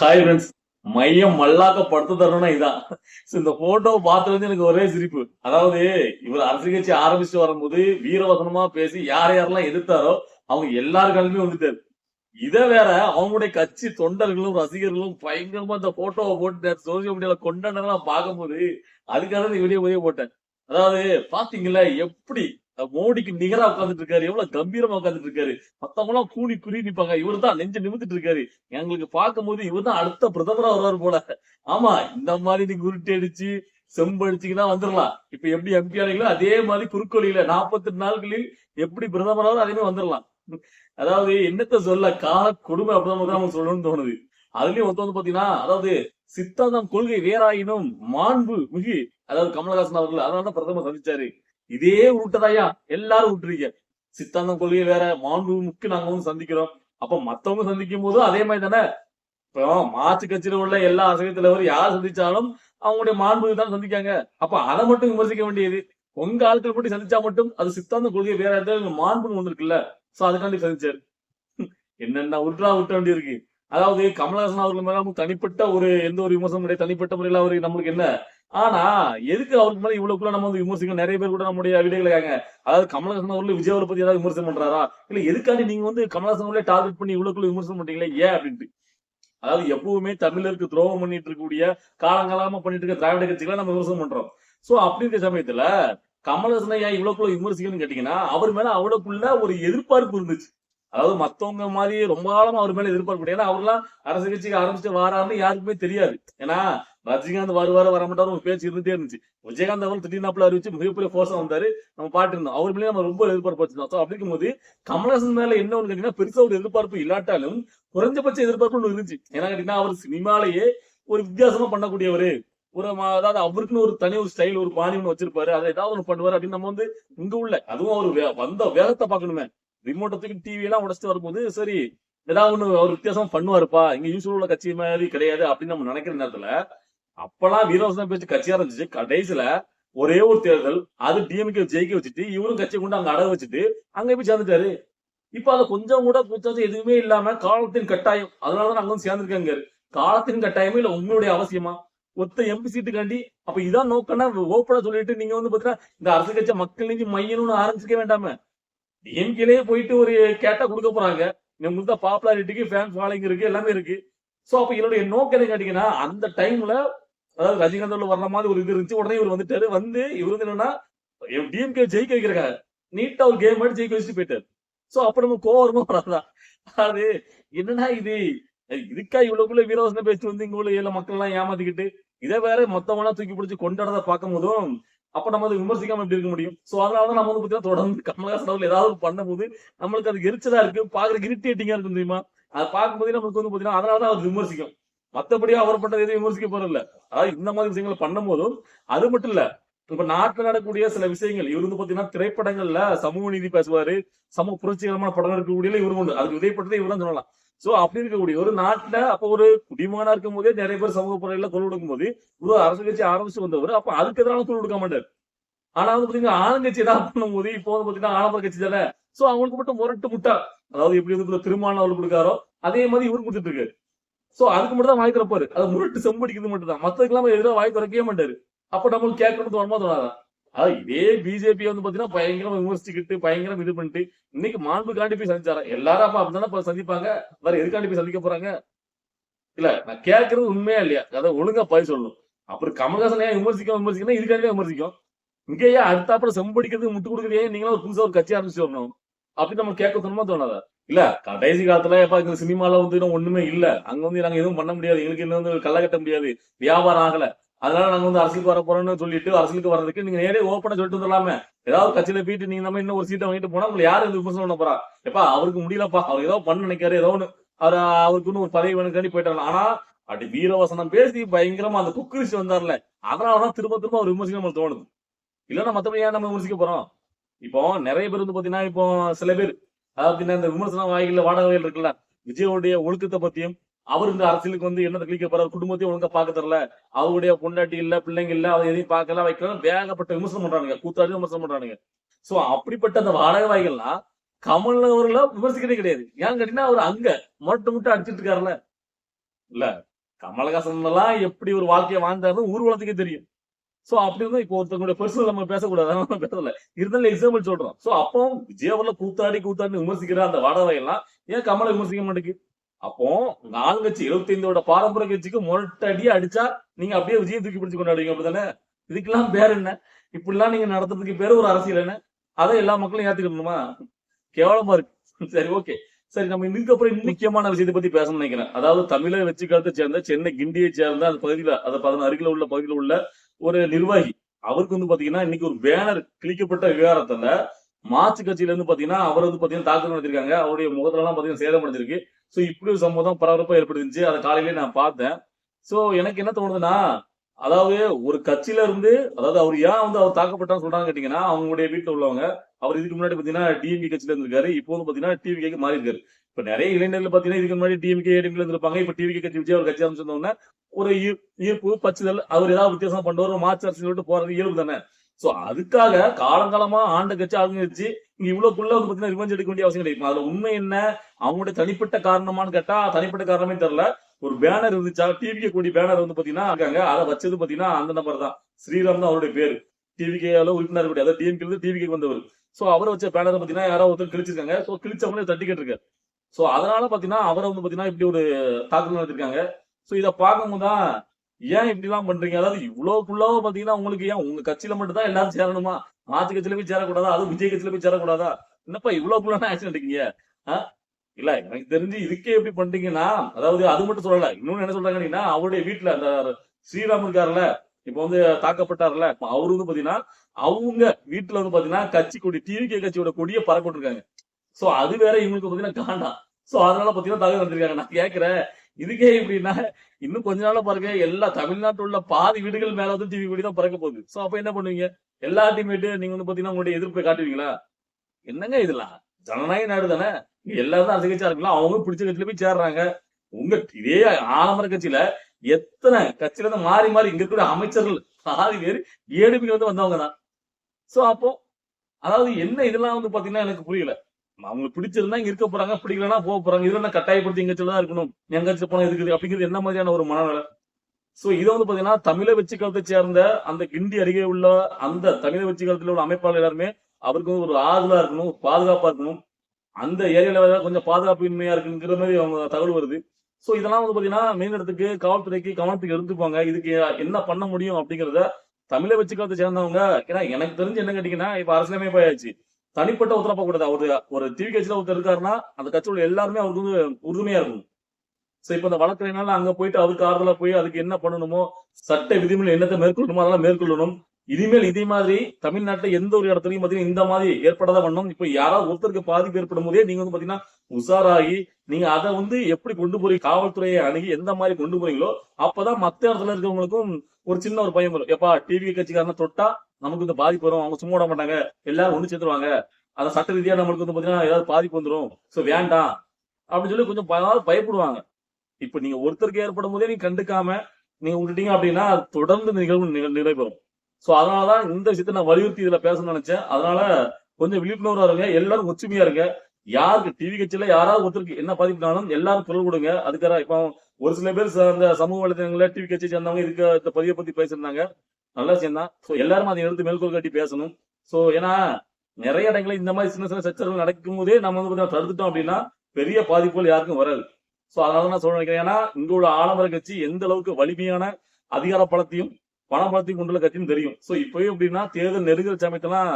Hi friends மையம் மல்லாக்க படுத்து தரணும்னா இதான் இந்த போட்டோ பார்த்து எனக்கு ஒரே சிரிப்பு. அதாவது இவர் அரசியல் கட்சி ஆரம்பிச்சு வரும்போது வீரவசனமா பேசி யார் யாரெல்லாம் எதிர்த்தாரோ அவங்க எல்லார் வந்துட்டாரு. இத வேற அவங்களுடைய கட்சி தொண்டர்களும் ரசிகர்களும் பயங்கரமா இந்த போட்டோவை போட்டு சோசியல் மீடியால கொண்டாடுறதெல்லாம் பார்க்கும்போது அதுக்காக இந்த வீடியோ போய் போட்டேன் அதாவது பாத்தீங்களா எப்படி மோடிக்கு நிகரா உட்காந்துட்டு இருக்காரு. எவ்வளவு கம்பீரமா உட்காந்துட்டு இருக்காரு. மத்தவங்க எல்லாம் கூனி குறி நிப்பாங்க. இவர் தான் நெஞ்சு நிமித்துட்டு இருக்காரு. எங்களுக்கு பார்க்கும்போது இவர் தான் அடுத்த பிரதமரா வருவாரு போல. ஆமா இந்த மாதிரி நீ உருட்டி அடிச்சு செம்படிச்சுக்கினா வந்துடலாம். இப்ப எப்படி எம்பி ஆனீங்களோ அதே மாதிரி குறுக்கோலியில நாற்பத்தி நாட்களில் எப்படி பிரதமராக அதே மாதிரி வந்துடலாம். அதாவது என்னத்த சொல்ல கால கொடுமை அப்படிதான் சொல்லணும்னு தோணுது. அதுலயும் ஒருத்தர் வந்து பாத்தீங்கன்னா அதாவது சித்தாந்தம் கொள்கை வேறாயினும் மாண்பு மிகு அதாவது கமலஹாசன் அவர்கள் அதனால பிரதமர் சந்திச்சாரு. இதே உருட்டதாயா எல்லாரும் விட்டுறீங்க சித்தாந்தம் கொள்கை வேற மாண்பு முக்கு நாங்க வந்து சந்திக்கிறோம். அப்ப மத்தவங்க சந்திக்கும் போதும் அதே மாதிரி தானே? இப்போ மாற்று கட்சியில உள்ள எல்லா அரசியல் தலைவர் யார் சந்திச்சாலும் அவங்களுடைய மாண்பு தான் சந்திக்காங்க. அப்ப அதை மட்டும் விமர்சிக்க வேண்டியது. உங்க ஆட்கள் மட்டும் சந்திச்சா மட்டும் அது சித்தாந்த கொள்கை வேற இடத்துல மாண்புன்னு வந்திருக்குல்ல. இருக்குல்ல சோ அதுக்காண்டி சந்திச்சாரு. என்னென்ன உற்றா விட்ட வேண்டியிருக்கு? அதாவது கமலஹாசன் அவர்கள் மேல தனிப்பட்ட ஒரு எந்த ஒரு விமர்சனம் கிடையாது. தனிப்பட்ட முறையில அவருக்கு நம்மளுக்கு என்ன ஆனா எதுக்கு அவருக்கு மேல இவ்வளவுக்குள்ள நம்ம வந்து விமர்சிக்கணும் நிறைய பேர் கூட நம்முடைய வீடுகளை அதாவது கமலஹாசன் அவர்கள் விஜய் பத்தி ஏதாவது விமர்சனம் பண்றாரா? இல்ல எதுக்காண்டி நீங்க வந்து கமலஹாசன் அவர்களே டார்கெட் பண்ணி இவ்வளவுக்குள்ள விமர்சனம் பண்றீங்களே? ஏன் அப்படின்ட்டு. அதாவது எப்பவுமே தமிழருக்கு துரோகம் பண்ணிட்டு இருக்கக்கூடிய காலங்காலமா பண்ணிட்டு இருக்க திராவிட கட்சிகளை நம்ம விமர்சனம் பண்றோம். சோ அப்படி இருக்க சமயத்துல கமலஹாசனை ஏன் இவ்வளவுக்குள்ள விமர்சிக்கணும்னு கேட்டீங்கன்னா அவர் மேல அவ்வளவுக்குள்ள ஒரு எதிர்பார்ப்பு இருந்துச்சு. அதாவது மத்தவங்க மாதிரி ரொம்ப காலமா அவர் மேல எதிர்பார்ப்பு ஏன்னா அவர்லாம் அரசு கட்சிக்கு ஆரம்பிச்சுட்டு வாராருன்னு யாருக்குமே தெரியாது. ஏன்னா ரஜினிகாந்த் வருவாரு வர மாட்டாரு ஒரு பேச்சு இருந்துட்டே இருந்துச்சு. விஜயகாந்த் அவர்கள் திடீர்னாப்புல அறிவிச்சு மிகப்பெரிய போர்ஸா வந்தாரு. நம்ம பாட்டு இருந்தோம். அவர் மேலே நம்ம ரொம்ப எதிர்பார்ப்பு வச்சிருந்தோம் ஸோ அப்படிக்கும் இருக்கும்போது கமலஹாசன் மேல என்ன ஒண்ணு கேட்டீங்கன்னா பெருசா ஒரு எதிர்பார்ப்பு இல்லாட்டாலும் குறைஞ்சபட்ச எதிர்பார்ப்பு ஒண்ணு இருந்துச்சு. ஏன்னா கேட்டீங்கன்னா அவர் சினிமாலேயே ஒரு வித்தியாசமா பண்ணக்கூடியவரு. ஒரு அதாவது அவருக்குன்னு ஒரு தனி ஒரு ஸ்டைல் ஒரு பாணி ஒன்று வச்சிருப்பாரு. அதை ஏதாவது ஒன்று பண்ணுவாரு அப்படின்னு நம்ம வந்து இங்க உள்ள அதுவும் அவர் வந்த வேகத்தை பார்க்கணுமே. ரிமோட்டை தூக்கி டிவி எல்லாம் உடச்சிட்டு வரும்போது சரி ஏதாவது ஒண்ணு அவர் வித்தியாசம் பண்ணுவாருப்பா. இங்க யூஸ்வல் உள்ள கட்சி மாதிரி கிடையாது அப்படின்னு நம்ம நினைக்கிற நேரத்துல அப்பெல்லாம் வீரவசனம் பேச்சு கட்சியா இருந்துச்சு. கடைசியில ஒரே ஒரு தேர்தல் அது டிஎம்கே ஜெயிக்க வச்சுட்டு இவரும் கட்சி கொண்டு அங்க அடக வச்சுட்டு அங்க போய் சேர்ந்துட்டாரு. இப்ப அதை கொஞ்சம் கூட கொஞ்சம் எதுவுமே இல்லாம காலத்தின் கட்டாயம். அதனாலதான் அங்க வந்து சேர்ந்திருக்காங்க. காலத்தின் கட்டாயமே இல்ல உங்களுடைய அவசியமா? ஒத்த எம்பி சீட்டுக்காண்டி அப்ப இதான் நோக்கம்னா ஓப்பனா சொல்லிட்டு நீங்க வந்து பாத்தீங்கன்னா இந்த அரசு கட்சி மக்கள் நீதி மையணும்னு ஆரம்பிச்சுக்க வேண்டாம டிஎம்கேலயே போயிட்டு ஒரு கேட்டா கொடுக்க போறாங்க. உங்களுக்கு பாப்புலாரிட்டிக்கு ஃபேன் ஃபாலோயிங் இருக்கு எல்லாமே இருக்கு. சோ அப்ப என்னுடைய நோக்கம் என்ன கேட்டீங்கன்னா அந்த டைம்ல அதாவது ரஜினிகாந்த் வர்ற மாதிரி ஒரு இது இருந்துச்சு. உடனே இவர் வந்துட்டாரு. வந்து இவர் வந்து என்னன்னா டிஎம்கே ஜெயிக்க வைக்கிறாங்க. நீட்டா ஒரு கேம் ஆடி ஜெயிக்க வச்சுட்டு போயிட்டாரு. சோ அப்ப நம்ம கோவரமா வராதான் அது என்னன்னா இது? இதுக்கா இவ்வளவுக்குள்ள வீரவசனம் பேசிட்டு வந்து இங்க உள்ள ஏழு மக்கள் எல்லாம் ஏமாத்திக்கிட்டு இதை வேற மொத்தமெல்லாம் தூக்கி பிடிச்சி கொண்டாடத பார்க்கும் போதும் அப்ப நம்ம அதை விமர்சிக்காம எப்படி இருக்க முடியும்? சோ அதனாலதான் நம்ம வந்து பாத்தீங்கன்னா தொடர்ந்து கமலஹாசன் அவர்கள் ஏதாவது பண்ணும்போது நம்மளுக்கு அது எரிச்சலா இருக்கு. பாக்குறதுக்கு இரிட்டேட்டிங்கா இருக்கும் தெரியுமா? அதை பார்க்கும்போதே நமக்கு வந்து பாத்தீங்கன்னா அதனாலதான் அவர் விமர்சிக்கும். மத்தபடி அவர் பண்றது எதையும் விமர்சிக்க போறதில்ல. அதாவது இந்த மாதிரி விஷயங்களை பண்ணும்போதும் அது மட்டும் இல்ல இப்ப நாட்டுல நடக்கக்கூடிய சில விஷயங்கள் இவர் வந்து பாத்தீங்கன்னா திரைப்படங்கள்ல சமூக நீதி பேசுவாரு சமூக புரட்சிகரமான படம் இருக்கக்கூடிய இவரு ஒண்ணு அதுக்கு விதைப்பட்டதே இவர் தான் சொல்லலாம். சோ அப்படி இருக்கக்கூடிய ஒரு நாட்டுல அப்ப ஒரு குடிமகனா இருக்கும் போதே நிறைய பேர் சமூக பொருளில குரல் கொடுக்கும் போது ஒரு அரசு கட்சி ஆரம்பிச்சு வந்தவர் அப்ப அதுக்கு எதிரான குரல் கொடுக்க மாட்டார். ஆனா வந்து பாத்தீங்கன்னா ஆளுங்கட்சி பண்ணும் பண்ணும்போது இப்போ வந்து பாத்தீங்கன்னா ஆலம்பர கட்சி தானே. சோ அவங்களுக்கு மட்டும் முரட்டு முட்டா. அதாவது எப்படி வந்து திருமாவளவன் அவர்கள் கொடுக்காரோ அதே மாதிரி இவர் கொடுத்துட்டு இருக்காரு. சோ அதுக்கு மட்டும் தான் வாய் திறப்பாரு. அது முருட்டு செம்படிக்கிறது மட்டும் தான் மத்ததுக்கெல்லாம் எதிராக வாய் திறக்கவே மாட்டாரு. அப்ப நம்மளுக்கு கேட்கணும் தோணுமா தோணாதா? அதாவது இதே பிஜேபி வந்து பாத்தீங்கன்னா பயங்கரமா விமர்சிச்சுக்கிட்டு பயங்கரம் இது பண்ணிட்டு இன்னைக்கு மாண்பு காண்டி போய் சந்திச்சாரா? எல்லாரும் அப்ப அப்படிதானே சந்திப்பாங்க. வேற எதுக்காண்டி போய் சந்திக்க போறாங்க? இல்ல நான் கேட்கறது உண்மையா இல்லையா? அதை ஒழுங்கா பதில் சொல்லணும். அப்புறம் கமல்ஹாசன் ஏன் விமர்சிக்க விமர்சிக்கணும் இதுக்காண்டி விமர்சிக்கும். இங்கேயே அடுத்தாப்புல செம்படிக்கிறது முட்டு கொடுக்குறதே நீங்களும் ஒரு புதுசா ஒரு கட்சி ஆரம்பிச்சு வரணும். அப்படி நம்ம கேட்க தோணுமா தோணாதா? இல்ல கடைசி காலத்துல எப்ப இந்த சினிமால வந்து இன்னும் ஒண்ணுமே இல்ல. அங்க வந்து நாங்க எதுவும் பண்ண முடியாது. எங்களுக்கு இன்னும் வந்து கள்ள கட்ட முடியாது. வியாபாரம் ஆகல. அதனால நாங்க வந்து அரசுக்கு வர போறோம்னு சொல்லிட்டு அரசுக்கு வர்றதுக்கு நீங்க நேரே ஓப்பனா சொல்லிட்டு வந்துடலாமே. ஏதாவது கட்சியில போயிட்டு நீங்க நம்ம இன்னும் ஒரு சீட்டை வாங்கிட்டு போனா உங்களை யாரு விமர்சனம் பண்ண போறா? எப்பா அவருக்கு முடியலப்பா. அவர் ஏதோ பண்ண நினைக்காரு ஏதோ ஒண்ணு. அவர் அவருக்கு இன்னும் ஒரு பதவி வேணுக்காண்டி போயிட்டாங்க ஆனா அப்படி வீரவசனம் பேசி பயங்கரமா அந்த குக்கரிசி வந்தார்ல அதனாலதான் திரும்ப திரும்ப அவர் விமர்சிக்க நம்மளுக்கு தோணுது. இல்லன்னா மத்தபடி ஏன் நம்ம விமர்சிக்க போறோம்? இப்போ நிறைய பேர் வந்து பாத்தீங்கன்னா இப்போ சில பேர் அதாவது இந்த விமர்சன வாய்கள் வாடகைகள் இருக்குல்ல? விஜயனுடைய ஒழுக்கத்தை பத்தியும் அவர் இந்த அரசியலுக்கு வந்து என்ன கிளிக்க போறாரு குடும்பத்தையும் ஒழுங்கா பாக்க தரல அவருடைய பொண்டாட்டி இல்ல பிள்ளைங்க இல்ல அவர் எதையும் பார்க்கல வைக்கல வேகப்பட்ட விமர்சனம் பண்றானுங்க கூத்தாடி விமர்சனம் பண்றானுங்க. சோ அப்படிப்பட்ட அந்த வாடகை வாய்கள்லாம் கமல் அவர்களை விமர்சிக்கிறதே கிடையாது. ஏன் கேட்டீங்கன்னா அவர் அங்க மொட்டை முட்டை அடிச்சிட்டு இருக்காருல்ல. இல்ல கமலஹாசன் எல்லாம் எப்படி ஒரு வாழ்க்கையை வாழ்ந்தாருன்னு ஊர்வலத்துக்கே தெரியும். சோ அப்படி இருந்தா இப்போ ஒருத்தவங்களுடைய பர்சனல் நம்ம பேசக்கூடாது. நம்ம பேசல. இருந்தாலும் எக்ஸாம்பிள் சொல்றோம் சோ அப்போ ஜேவர்ல கூத்தாடி கூத்தாடி விமர்சிக்கிற அந்த வாடகை எல்லாம் ஏன் கமலை விமர்சிக்க மாட்டேங்குது? அப்போ நாலு ஆளுங்கட்சி எழுபத்தைந்தோட பாரம்பரிய கட்சிக்கு மொட்டடியா அடிச்சா நீங்க அப்படியே விஜயம் தூக்கி பிடிச்சு கொண்டாடுவீங்க அப்படிதானே இதுக்கெல்லாம் பேர் என்ன? இப்படிலாம் நீங்க நடத்துறதுக்கு பேரு ஒரு அரசியல் என்ன? அதை எல்லா மக்களும் ஏத்துக்கணுமா கேவலமா இருக்கு. சரி ஓகே சரி நம்ம இதுக்கப்புறம் இன்னும் முக்கியமான விஷயத்தை பத்தி பேசணும்னு நினைக்கிறேன். அதாவது தமிழக வெற்றி சேர்ந்த சென்னை கிண்டியை சேர்ந்த அந்த பகுதியில அந்த பதின அருகில உள்ள பகுதியில உள்ள ஒரு நிர்வாகி. அவருக்கு வந்து பாத்தீங்கன்னா இன்னைக்கு ஒரு பேனர் கிழிக்கப்பட்ட விவகாரத்துல மாற்று கட்சியில இருந்து பாத்தீங்கன்னா அவர் வந்து பாத்தீங்கன்னா தாக்கல் நடத்திருக்காங்க. அவருடைய முகத்துல எல்லாம் பாத்தீங்கன்னா சேதம் அடைஞ்சிருக்கு. சோ இப்படி ஒரு சம்பவம் பரபரப்பா ஏற்பட்டுருந்துச்சு அதை காலையிலேயே நான் பார்த்தேன். சோ எனக்கு என்ன தோணுதுன்னா அதாவது ஒரு கட்சியில இருந்து அதாவது அவர் ஏன் வந்து அவர் தாக்கப்பட்டான்னு சொல்றாங்க கேட்டீங்கன்னா அவங்களுடைய வீட்டுல உள்ளவங்க அவர் இதுக்கு முன்னாடி பாத்தீங்கன்னா டிஎம்கே கட்சியில இருந்திருக்காரு. இப்போ வந்து பாத்தீங்கன்னா டிவிகேக்கு மாறி இருக்காரு இப்ப நிறைய இளைஞர்கள் பாத்தீங்கன்னா இதுக்கு முன்னாடி டிஎம்கே ஏடிஎம்கே இருந்திருப்பாங்க. இப்ப டிவிகே கட்சி விஜய் அவர் கட்சி அமைச்சிருந்தோம்னா ஒரு ஈர்ப்பு பச்சுதல் அவர் ஏதாவது வித்தியாசம் பண்ணுவார் மார்ச் அரசு சொல்லிட்டு போறது இயல்பு தானே. சோ அதுக்காக காலங்காலமா ஆண்ட கட்சி ஆளுங்க வச்சு இங்க இவ்வளவுக்குள்ள வந்து பாத்தீங்கன்னா ரிவெஞ்ச் எடுக்க வேண்டிய அவசியம் கிடைக்கும் அதுல உண்மை என்ன? அவங்களுடைய தனிப்பட்ட காரணமான்னு கேட்டா தனிப்பட்ட காரணமே தெரியல. ஒரு பேனர் இருந்துச்சா? டிவிக்கு கூடிய பேனர் வந்து பாத்தீங்கன்னா இருக்காங்க. அதை வச்சது பாத்தீங்கன்னா அந்த நபர் தான். ஸ்ரீராம் தான் அவருடைய பேரு. டிவிகேல உறுப்பினர் கூடிய அதாவது டிஎம்கே இருந்து டிவிகே வந்தவர். சோ அவரை வச்ச பேனர் பாத்தீங்கன்னா யாரோ ஒருத்தர் கிழிச்சிருக்காங்க. சோ கிழிச்சவங்களே தட்டிக்கிட்டு இருக்காரு. சோ அதனால பாத்தீங்கன்னா அவரை வந்து பாத்தீங்கன்னா இப்படி ஒரு தாக்குதல் நடத்திருக்காங்க. சோ இதை பார்க்கும்போது தான் ஏன் இப்படி எல்லாம் பண்றீங்க? அதாவது இவ்வளவுக்குள்ளவோ பாத்தீங்கன்னா உங்களுக்கு ஏன் உங்க கட்சியில மட்டும் தான் எல்லாரும் சேரணுமா? ஆட்சி கட்சியில போய் சேரக்கூடாதா? அது விஜய் கட்சியில போய் சேரக்கூடாதா? என்னப்பா இவ்வளவுக்குள்ள ஆக்ஷன் எடுக்கீங்க இல்ல எனக்கு தெரிஞ்சு இதுக்கே எப்படி பண்றீங்கன்னா அதாவது அது மட்டும் சொல்லல. இன்னொன்னு என்ன சொல்றாங்க அவருடைய வீட்டுல அந்த ஸ்ரீராம் இருக்காருல்ல இப்ப வந்து தாக்கப்பட்டார்ல இப்ப அவரு வந்து பாத்தீங்கன்னா அவங்க வீட்டுல வந்து பாத்தீங்கன்னா கட்சி கொடி டிவிகே கட்சியோட கொடியை பறக்க இருக்காங்க சோ அது வேற இவங்களுக்கு பாத்தீங்கன்னா காண்டா. சோ அதனால பாத்தீங்கன்னா தகவல் வந்திருக்காங்க. நான் கேக்குறேன். இதுக்கே இப்படின்னா இன்னும் கொஞ்ச நாள்ல பாருங்க எல்லா தமிழ்நாட்டுல உள்ள பாதி வீடுகள் மேல வந்து டிவி கொடி தான் பறக்க போகுது. சோ அப்ப என்ன பண்ணுவீங்க? எல்லா டிமேட்டு நீங்க வந்து பாத்தீங்கன்னா உங்களுடைய எதிர்ப்பை காட்டுவீங்களா? என்னங்க இதெல்லாம்? ஜனநாயக நாடு தானே? எல்லாரும் தான் அதிகச்சா இருக்கலாம். அவங்க பிடிச்ச கட்சியில போய் சேர்றாங்க. உங்க இதே ஆலமர கட்சியில எத்தனை கட்சியில இருந்து மாறி மாறி இங்க இருக்கிற அமைச்சர்கள் பாதி பேர் ஏடிபிக்கு வந்து வந்தவங்க தான். சோ அப்போ அதாவது என்ன இதெல்லாம் வந்து பாத்தீங்கன்னா எனக்கு புரியல. அவங்களுக்கு பிடிச்சிருந்தா இங்க இருக்க போறாங்க பிடிக்கலன்னா போக போறாங்க. இதுல நான் கட்டாயப்படுத்தி எங்க தான் இருக்கணும். எங்க போனா இருக்குது அப்படிங்கிறது என்ன மாதிரியான ஒரு மனநிலை? சோ இதை வந்து பாத்தீங்கன்னா தமிழ வெற்றி சேர்ந்த அந்த கிண்டி அருகே உள்ள அந்த தமிழ வெற்றி உள்ள அமைப்பாளர் எல்லாருமே அவருக்கு வந்து ஒரு ஆறுதலா இருக்கணும் பாதுகாப்பா இருக்கணும். அந்த ஏரியால கொஞ்சம் பாதுகாப்பு இன்மையா இருக்குங்கிற மாதிரி அவங்க தகவல் வருது. சோ இதெல்லாம் வந்து பாத்தீங்கன்னா மேலிடத்துக்கு காவல்துறைக்கு கவனத்துக்கு எடுத்துப்பாங்க. இதுக்கு என்ன பண்ண முடியும் அப்படிங்கறத தமிழை வச்சு சேர்ந்தவங்க ஏன்னா எனக்கு தெரிஞ்சு என்ன கேட்டீங்கன்னா இப்ப அரசியலமைப்பு ஆயாச்சு தனிப்பட்ட உத்தரப்பா கூடாது ஒரு ஒரு டிவி கட்சியில ஒருத்தர் இருக்காருன்னா அந்த கட்சியோட எல்லாருமே அவருக்கு வந்து உறுதுணையா இருக்கும் சோ இப்ப அந்த வழக்கறிஞனால அங்க போயிட்டு அவருக்கு ஆறுதலா போய் அதுக்கு என்ன பண்ணணுமோ சட்ட விதிமுறை என்னத்தை மேற்கொள்ளணுமோ அதெல்லாம் மேற்கொள்ளணும். இனிமேல் இதே மாதிரி தமிழ்நாட்டில் எந்த ஒரு இடத்துலையும் பாத்தீங்கன்னா இந்த மாதிரி ஏற்படாத வண்ணம். இப்ப யாராவது ஒருத்தருக்கு பாதிப்பு ஏற்படும் போதே நீங்க வந்து பாத்தீங்கன்னா உஷாராகி நீங்க அதை வந்து எப்படி கொண்டு போறீங்க காவல்துறையை அணுகி எந்த மாதிரி கொண்டு போறீங்களோ அப்பதான் மத்த இடத்துல இருக்கவங்களுக்கும் ஒரு சின்ன ஒரு பயம் வரும். எப்பா டிவி கட்சிக்காரன தொட்டா நமக்கு இந்த பாதிப்பு வரும். அவங்க சும்மா விட மாட்டாங்க. எல்லாரும் ஒண்ணு சேர்த்துருவாங்க. அதை சட்ட ரீதியா நம்மளுக்கு வந்து பாத்தீங்கன்னா ஏதாவது பாதிப்பு வந்துடும் சோ வேண்டாம். அப்படின்னு சொல்லி கொஞ்சம் பய- பயப்படுவாங்க. இப்ப நீங்க ஒருத்தருக்கு ஏற்படும் போதே நீங்க கண்டுக்காம நீங்க விட்டுட்டீங்க அப்படின்னா தொடர்ந்து நிகழ்வு நிகழ்வு நிக- ஸோ அதனால தான் இந்த விஷயத்தை நான் வலியுறுத்தி இதில் பேசணும்னு நினைச்சேன். அதனால கொஞ்சம் விழிப்புணர்வாக இருங்க. எல்லாரும் ஒற்றுமையா இருங்க. யாருக்கு டிவி கட்சியில யாராவது ஒருத்தருக்கு என்ன பதிவுனாலும் எல்லாரும் குரல் கொடுங்க. அதுக்காக இப்போ ஒரு சில பேர் அந்த சமூக வலைதளங்கள டிவி கட்சி சேர்ந்தவங்க இதுக்கு இந்த பதிவை பத்தி பேசியிருந்தாங்க. நல்ல சேர்ந்தான் ஸோ எல்லாரும் அதை எடுத்து மேற்கோள் காட்டி பேசணும். ஸோ ஏன்னா நிறைய இடங்களில் இந்த மாதிரி சின்ன சின்ன சச்சரவுகள் நடக்கும் போதே நம்ம வந்து கொஞ்சம் தடுத்துட்டோம் அப்படின்னா பெரிய பாதிப்புகள் யாருக்கும் வராது ஸோ அதனால நான் சொல்ல நினைக்கிறேன் ஏன்னா இங்க உள்ள ஆலமர கட்சி எந்த அளவுக்கு வலிமையான அதிகார பலத்தையும் பண பலத்தையும் கொண்டுள்ள கட்சின்னு தெரியும். சோ இப்பவே அப்படின்னா தேர்தல் நெருங்குற சமயத்தெல்லாம்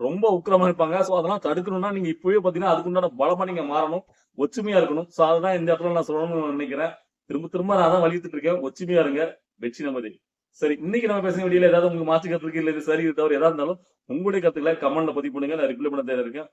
ரொம்ப உக்கிரமா இருப்பாங்க. சோ அதெல்லாம் தடுக்கணும்னா நீங்க இப்பவே பாத்தீங்கன்னா அதுக்குண்டான பலமா நீங்க மாறணும். ஒற்றுமையா இருக்கணும். சோ அதுதான் இந்த இடத்துல நான் சொல்லணும்னு நினைக்கிறேன். திரும்ப திரும்ப நான் தான் வலியுறுத்திட்டு இருக்கேன். ஒற்றுமையா இருங்க. வெற்றி நமது. சரி இன்னைக்கு நம்ம பேசுற வீடியோல ஏதாவது உங்களுக்கு மாற்று கருத்து இல்ல சரி தவிர தவறு ஏதாவது இருந்தாலும் உங்களுடைய கருத்துக்களை கமெண்ட்ல பதிவு பண்ணுங்க. நான் ரிப்ளை பண்ண தேவை இருக்கேன்